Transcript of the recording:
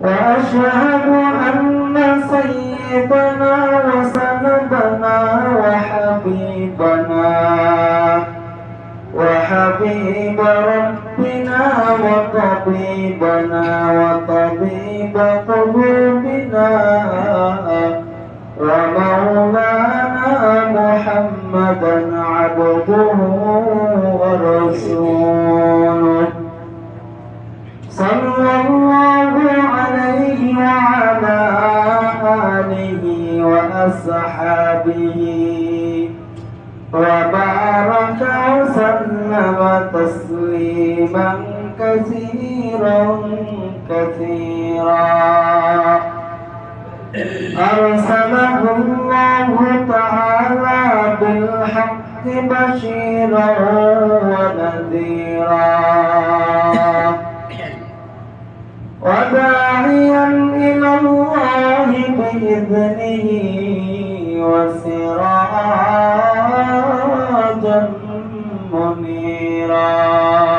وأشهد أن سيدنا وسندنا وحبيبنا وحبيب ربنا وطبيبنا وطبيب قلوبنا ومولانا محمدا عبده ورسوله. صلى الله آله وأصحابه. وبارك وسلم تسليما كثيرا كثيرا. أرسله الله تعالى بالحق بشيرا ونذيرا. وداعيا بإذنه وسراجا منيرا.